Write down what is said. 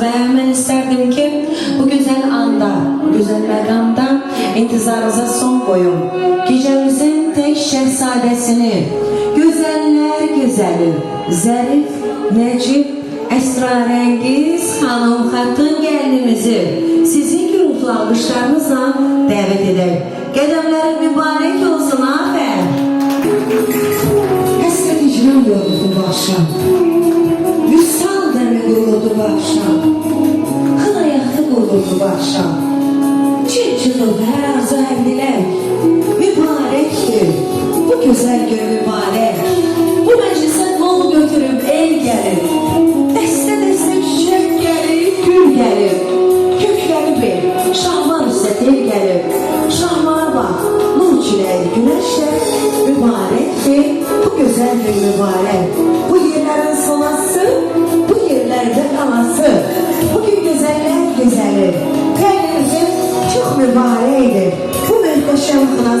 ve ben isterdim ki bu güzel anda, güzel mekamda intizarınıza son koyun. Gecemizin tek şehzadesini, güzeller güzeli, zarif, necip, esrarengiz hanım hatun gelinimizi sizin gürültülü alkışlarınızla davet eder. Qədəmləri mübarək olsun aferin. Hasret icram yoruldu bu akşam. Kuruldu bu akşam. Kıl ayakta kuruldu bu akşam. Çin çıkıldı her dilek. Mübarektir. Bu güzel gün mübarek. Bu meclise kol götürüp el gelir. Deste deste çiçek gelir, gül gelir. Kökleri bir, şahmar üstə tel gelir. Şahmara bak, nur çileği güneşler. Mübarektir, bu güzel gün mübarek. Bu yerlerin Come va Ede? Come facciamo a